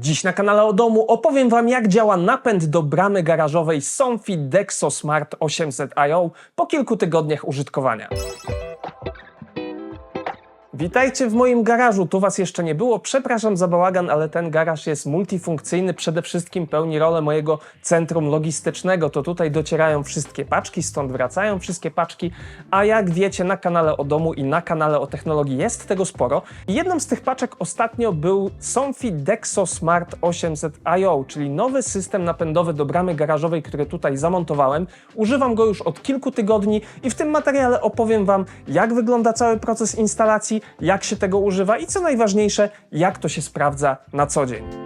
Dziś na kanale o domu opowiem Wam, jak działa napęd do bramy garażowej Somfy Dexo Smart 800 IO po kilku tygodniach użytkowania. Witajcie w moim garażu. Tu Was jeszcze nie było. Przepraszam za bałagan, ale ten garaż jest multifunkcyjny. Przede wszystkim pełni rolę mojego centrum logistycznego. To tutaj docierają wszystkie paczki, stąd wracają wszystkie paczki. A jak wiecie, na kanale o domu i na kanale o technologii jest tego sporo. Jedną z tych paczek ostatnio był Somfy Dexo Smart 800 IO, czyli nowy system napędowy do bramy garażowej, który tutaj zamontowałem. Używam go już od kilku tygodni i w tym materiale opowiem Wam, jak wygląda cały proces instalacji, jak się tego używa i co najważniejsze, jak to się sprawdza na co dzień.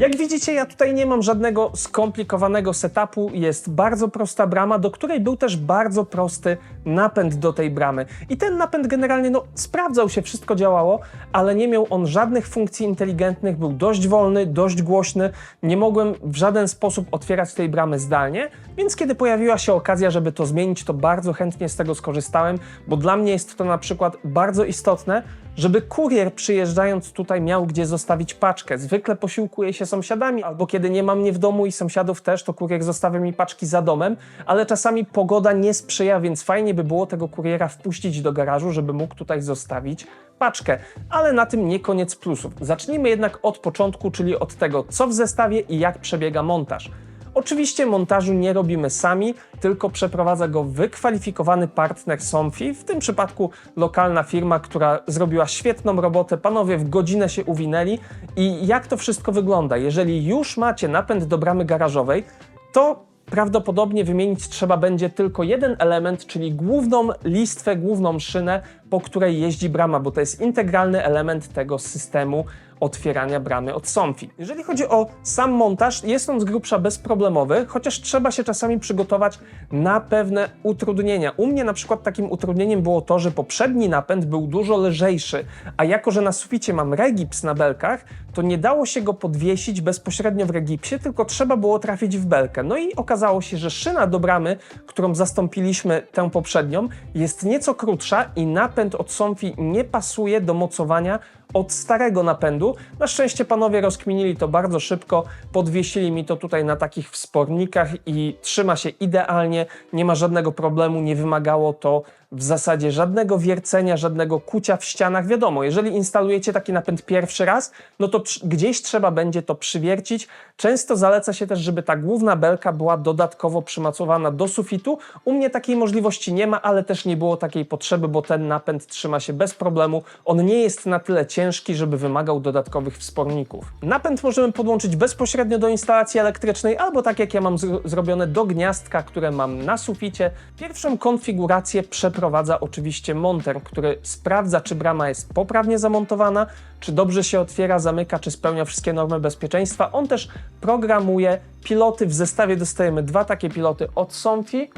Jak widzicie, ja tutaj nie mam żadnego skomplikowanego setupu. Jest bardzo prosta brama, do której był też bardzo prosty napęd do tej bramy. I ten napęd generalnie no, sprawdzał się, wszystko działało, ale nie miał on żadnych funkcji inteligentnych, był dość wolny, dość głośny. Nie mogłem w żaden sposób otwierać tej bramy zdalnie, więc kiedy pojawiła się okazja, żeby to zmienić, to bardzo chętnie z tego skorzystałem, bo dla mnie jest to na przykład bardzo istotne, żeby kurier przyjeżdżając tutaj miał gdzie zostawić paczkę. Zwykle posiłkuję się sąsiadami, albo kiedy nie ma mnie w domu i sąsiadów też, to kurier zostawia mi paczki za domem, ale czasami pogoda nie sprzyja, więc fajnie by było tego kuriera wpuścić do garażu, żeby mógł tutaj zostawić paczkę. Ale na tym nie koniec plusów. Zacznijmy jednak od początku, czyli od tego, co w zestawie i jak przebiega montaż. Oczywiście montażu nie robimy sami, tylko przeprowadza go wykwalifikowany partner Somfy, w tym przypadku lokalna firma, która zrobiła świetną robotę. Panowie w godzinę się uwinęli i jak to wszystko wygląda? Jeżeli już macie napęd do bramy garażowej, to prawdopodobnie wymienić trzeba będzie tylko jeden element, czyli główną listwę, główną szynę, po której jeździ brama, bo to jest integralny element tego systemu otwierania bramy od Somfy. Jeżeli chodzi o sam montaż, jest on z grubsza bezproblemowy, chociaż trzeba się czasami przygotować na pewne utrudnienia. U mnie na przykład takim utrudnieniem było to, że poprzedni napęd był dużo lżejszy, a jako, że na suficie mam regips na belkach, to nie dało się go podwiesić bezpośrednio w regipsie, tylko trzeba było trafić w belkę. No i okazało się, że szyna do bramy, którą zastąpiliśmy tę poprzednią, jest nieco krótsza i napęd od Somfy nie pasuje do mocowania od starego napędu. Na szczęście panowie rozkminili to bardzo szybko, podwiesili mi to tutaj na takich wspornikach i trzyma się idealnie, nie ma żadnego problemu, nie wymagało to w zasadzie żadnego wiercenia, żadnego kucia w ścianach. Wiadomo, jeżeli instalujecie taki napęd pierwszy raz, no to gdzieś trzeba będzie to przywiercić. Często zaleca się też, żeby ta główna belka była dodatkowo przymacowana do sufitu. U mnie takiej możliwości nie ma, ale też nie było takiej potrzeby, bo ten napęd trzyma się bez problemu. On nie jest na tyle ciężki, żeby wymagał dodatkowych wsporników. Napęd możemy podłączyć bezpośrednio do instalacji elektrycznej, albo tak jak ja mam zrobione do gniazdka, które mam na suficie. Pierwszą konfigurację przeprowadza oczywiście monter, który sprawdza, czy brama jest poprawnie zamontowana, czy dobrze się otwiera, zamyka, czy spełnia wszystkie normy bezpieczeństwa. On też programuje piloty. W zestawie dostajemy dwa takie piloty od Somfy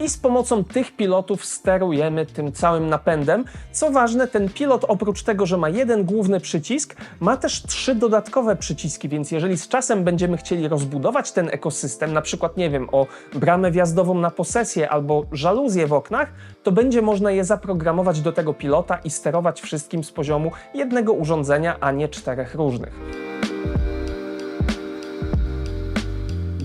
i z pomocą tych pilotów sterujemy tym całym napędem. Co ważne, ten pilot oprócz tego, że ma jeden główny przycisk, ma też trzy dodatkowe przyciski, więc jeżeli z czasem będziemy chcieli rozbudować ten ekosystem, na przykład, nie wiem, o bramę wjazdową na posesję albo żaluzję w oknach, to będzie można je zaprogramować do tego pilota i sterować wszystkim z poziomu jednego urządzenia, a nie czterech różnych.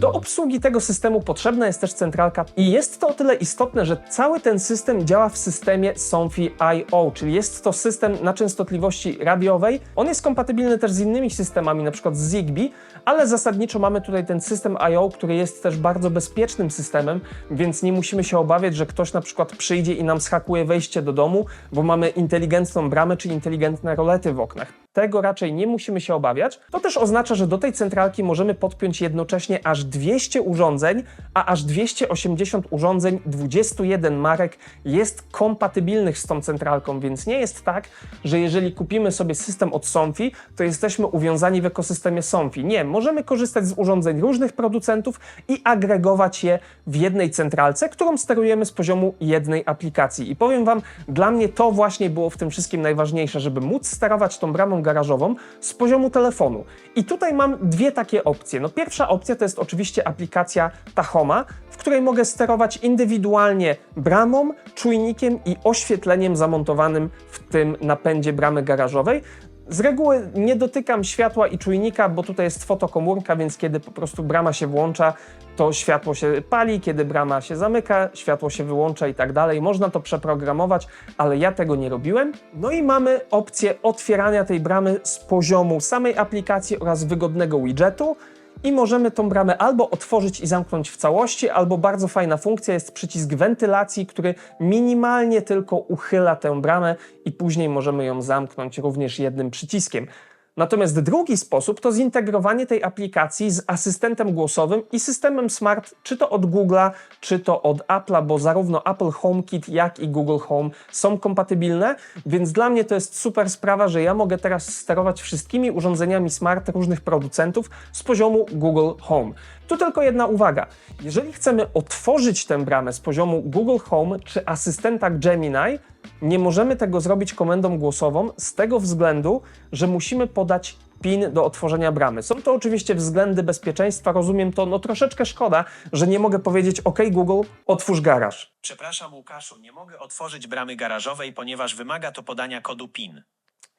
Do obsługi tego systemu potrzebna jest też centralka i jest to o tyle istotne, że cały ten system działa w systemie Somfy IO, czyli jest to system na częstotliwości radiowej. On jest kompatybilny też z innymi systemami, np. z Zigbee, ale zasadniczo mamy tutaj ten system IO, który jest też bardzo bezpiecznym systemem, więc nie musimy się obawiać, że ktoś na przykład przyjdzie i nam schakuje wejście do domu, bo mamy inteligentną bramę czy inteligentne rolety w oknach. Tego raczej nie musimy się obawiać. To też oznacza, że do tej centralki możemy podpiąć jednocześnie aż 200 urządzeń, a aż 280 urządzeń, 21 marek jest kompatybilnych z tą centralką, więc nie jest tak, że jeżeli kupimy sobie system od Somfy, to jesteśmy uwiązani w ekosystemie Somfy. Nie, możemy korzystać z urządzeń różnych producentów i agregować je w jednej centralce, którą sterujemy z poziomu jednej aplikacji. I powiem Wam, dla mnie to właśnie było w tym wszystkim najważniejsze, żeby móc sterować tą bramą garażową z poziomu telefonu. I tutaj mam dwie takie opcje. No pierwsza opcja to jest oczywiście aplikacja Tahoma, w której mogę sterować indywidualnie bramą, czujnikiem i oświetleniem zamontowanym w tym napędzie bramy garażowej. Z reguły nie dotykam światła i czujnika, bo tutaj jest fotokomórka, więc kiedy po prostu brama się włącza, to światło się pali, kiedy brama się zamyka, światło się wyłącza i tak dalej. Można to przeprogramować, ale ja tego nie robiłem. No i mamy opcję otwierania tej bramy z poziomu samej aplikacji oraz wygodnego widgetu. I możemy tą bramę albo otworzyć i zamknąć w całości, albo bardzo fajna funkcja jest przycisk wentylacji, który minimalnie tylko uchyla tę bramę i później możemy ją zamknąć również jednym przyciskiem. Natomiast drugi sposób to zintegrowanie tej aplikacji z asystentem głosowym i systemem smart, czy to od Google'a, czy to od Apple'a, bo zarówno Apple HomeKit, jak i Google Home są kompatybilne, więc dla mnie to jest super sprawa, że ja mogę teraz sterować wszystkimi urządzeniami smart różnych producentów z poziomu Google Home. Tu tylko jedna uwaga. Jeżeli chcemy otworzyć tę bramę z poziomu Google Home czy asystenta Gemini, nie możemy tego zrobić komendą głosową z tego względu, że musimy podać PIN do otworzenia bramy. Są to oczywiście względy bezpieczeństwa, rozumiem to, no troszeczkę szkoda, że nie mogę powiedzieć OK Google, otwórz garaż. Przepraszam, Łukaszu, nie mogę otworzyć bramy garażowej, ponieważ wymaga to podania kodu PIN.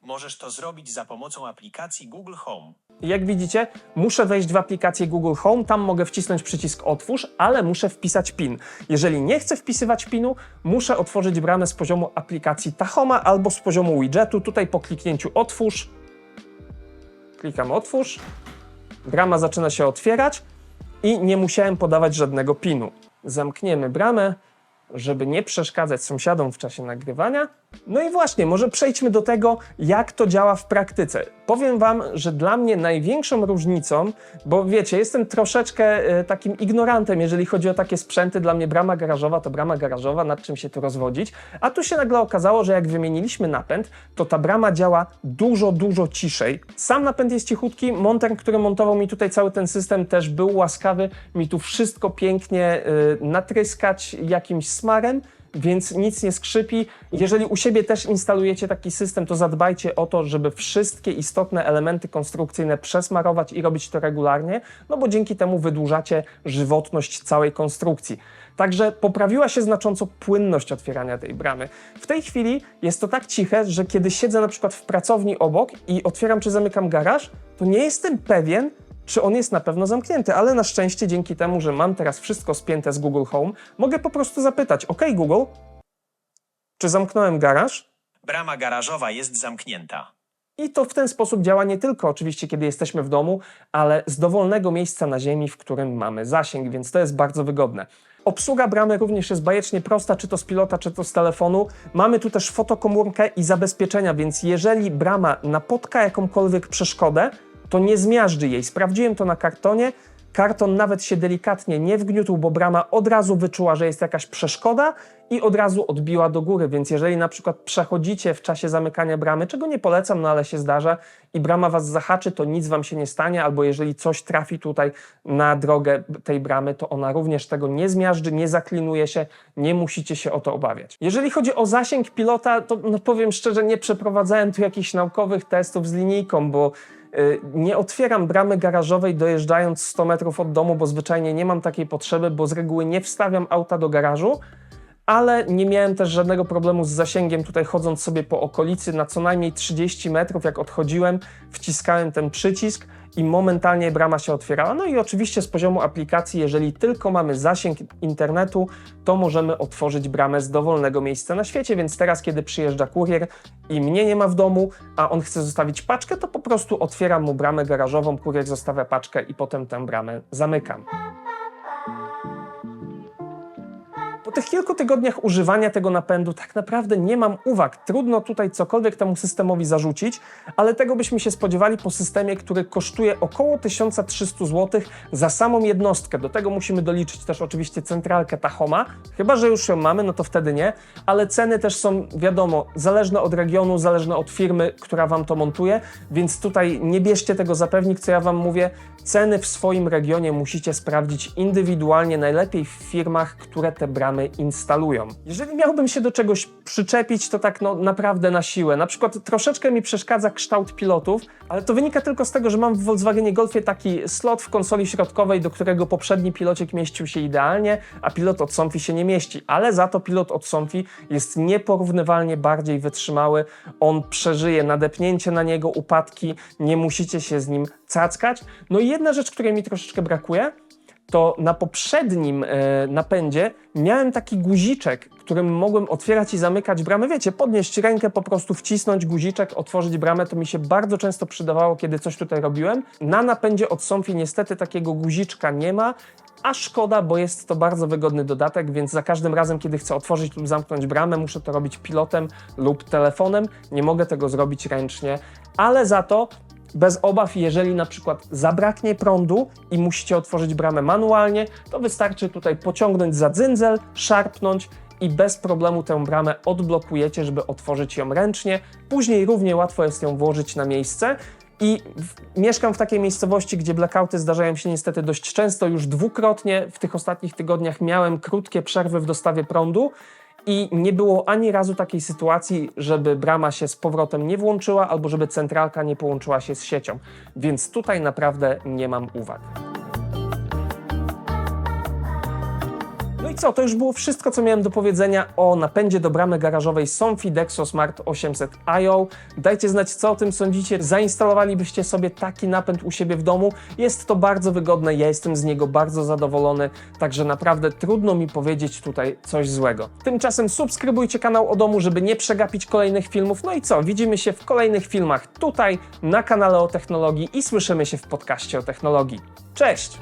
Możesz to zrobić za pomocą aplikacji Google Home. Jak widzicie, muszę wejść w aplikację Google Home, tam mogę wcisnąć przycisk otwórz, ale muszę wpisać PIN. Jeżeli nie chcę wpisywać PINu, muszę otworzyć bramę z poziomu aplikacji Tahoma albo z poziomu widgetu. Tutaj po kliknięciu otwórz, klikam otwórz, brama zaczyna się otwierać i nie musiałem podawać żadnego PINu. Zamkniemy bramę, żeby nie przeszkadzać sąsiadom w czasie nagrywania. No i właśnie, może przejdźmy do tego, jak to działa w praktyce. Powiem Wam, że dla mnie największą różnicą, bo wiecie, jestem troszeczkę e, takim ignorantem, jeżeli chodzi o takie sprzęty. Dla mnie brama garażowa to brama garażowa, nad czym się tu rozwodzić. A tu się nagle okazało, że jak wymieniliśmy napęd, to ta brama działa dużo, dużo ciszej. Sam napęd jest cichutki, monter, który montował mi tutaj cały ten system, też był łaskawy mi tu wszystko pięknie y, natryskać jakimś smarem więc nic nie skrzypi. Jeżeli u siebie też instalujecie taki system, to zadbajcie o to, żeby wszystkie istotne elementy konstrukcyjne przesmarować i robić to regularnie, no bo dzięki temu wydłużacie żywotność całej konstrukcji. Także poprawiła się znacząco płynność otwierania tej bramy. W tej chwili jest to tak ciche, że kiedy siedzę na przykład w pracowni obok i otwieram czy zamykam garaż, to nie jestem pewien, czy on jest na pewno zamknięty, ale na szczęście dzięki temu, że mam teraz wszystko spięte z Google Home, mogę po prostu zapytać: OK, Google, czy zamknąłem garaż? Brama garażowa jest zamknięta. I to w ten sposób działa nie tylko oczywiście, kiedy jesteśmy w domu, ale z dowolnego miejsca na ziemi, w którym mamy zasięg, więc to jest bardzo wygodne. Obsługa bramy również jest bajecznie prosta, czy to z pilota, czy to z telefonu. Mamy tu też fotokomórkę i zabezpieczenia, więc jeżeli brama napotka jakąkolwiek przeszkodę, to nie zmiażdży jej. Sprawdziłem to na kartonie. Karton nawet się delikatnie nie wgniótł, bo brama od razu wyczuła, że jest jakaś przeszkoda i od razu odbiła do góry. Więc jeżeli na przykład przechodzicie w czasie zamykania bramy, czego nie polecam, no ale się zdarza, i brama was zahaczy, to nic wam się nie stanie, albo jeżeli coś trafi tutaj na drogę tej bramy, to ona również tego nie zmiażdży, nie zaklinuje się, nie musicie się o to obawiać. Jeżeli chodzi o zasięg pilota, to no powiem szczerze, nie przeprowadzałem tu jakichś naukowych testów z linijką, bo nie otwieram bramy garażowej dojeżdżając 100 metrów od domu, bo zwyczajnie nie mam takiej potrzeby, bo z reguły nie wstawiam auta do garażu, ale nie miałem też żadnego problemu z zasięgiem tutaj chodząc sobie po okolicy na co najmniej 30 metrów, jak odchodziłem, wciskałem ten przycisk i momentalnie brama się otwierała. No i oczywiście z poziomu aplikacji, jeżeli tylko mamy zasięg internetu, to możemy otworzyć bramę z dowolnego miejsca na świecie, więc teraz kiedy przyjeżdża kurier i mnie nie ma w domu, a on chce zostawić paczkę, to po prostu otwieram mu bramę garażową, kurier zostawia paczkę i potem tę bramę zamykam. Tych kilku tygodniach używania tego napędu tak naprawdę nie mam uwag. Trudno tutaj cokolwiek temu systemowi zarzucić, ale tego byśmy się spodziewali po systemie, który kosztuje około 1300 zł za samą jednostkę. Do tego musimy doliczyć też oczywiście centralkę Tahoma. Chyba, że już ją mamy, no to wtedy nie, ale ceny też są, wiadomo, zależne od regionu, zależne od firmy, która Wam to montuje, więc tutaj nie bierzcie tego za pewnik, co ja Wam mówię. Ceny w swoim regionie musicie sprawdzić indywidualnie, najlepiej w firmach, które te bramy instalują. Jeżeli miałbym się do czegoś przyczepić, to tak no naprawdę na siłę. Na przykład troszeczkę mi przeszkadza kształt pilotów, ale to wynika tylko z tego, że mam w Volkswagenie Golfie taki slot w konsoli środkowej, do którego poprzedni pilocik mieścił się idealnie, a pilot od Somfy się nie mieści. Ale za to pilot od Somfy jest nieporównywalnie bardziej wytrzymały. On przeżyje nadepnięcie na niego, upadki, nie musicie się z nim cackać. No i jedna rzecz, której mi troszeczkę brakuje, to na poprzednim e, napędzie miałem taki guziczek, którym mogłem otwierać i zamykać bramę. Wiecie, podnieść rękę, po prostu wcisnąć guziczek, otworzyć bramę. To mi się bardzo często przydawało, kiedy coś tutaj robiłem. Na napędzie od Somfy niestety takiego guziczka nie ma. A szkoda, bo jest to bardzo wygodny dodatek, więc za każdym razem, kiedy chcę otworzyć lub zamknąć bramę, muszę to robić pilotem lub telefonem. Nie mogę tego zrobić ręcznie, ale za to bez obaw, jeżeli na przykład zabraknie prądu i musicie otworzyć bramę manualnie, to wystarczy tutaj pociągnąć za dzynzel, szarpnąć i bez problemu tę bramę odblokujecie, żeby otworzyć ją ręcznie. Później równie łatwo jest ją włożyć na miejsce. I w, mieszkam w takiej miejscowości, gdzie blackouty zdarzają się niestety dość często. Już dwukrotnie w tych ostatnich tygodniach miałem krótkie przerwy w dostawie prądu i nie było ani razu takiej sytuacji, żeby brama się z powrotem nie włączyła albo żeby centralka nie połączyła się z siecią. Więc tutaj naprawdę nie mam uwag. I co, to już było wszystko, co miałem do powiedzenia o napędzie do bramy garażowej Somfy Dexo Smart 800 IO. Dajcie znać, co o tym sądzicie. Zainstalowalibyście sobie taki napęd u siebie w domu. Jest to bardzo wygodne, ja jestem z niego bardzo zadowolony, także naprawdę trudno mi powiedzieć tutaj coś złego. Tymczasem subskrybujcie kanał o domu, żeby nie przegapić kolejnych filmów. No i co, widzimy się w kolejnych filmach tutaj, na kanale o technologii i słyszymy się w podcaście o technologii. Cześć!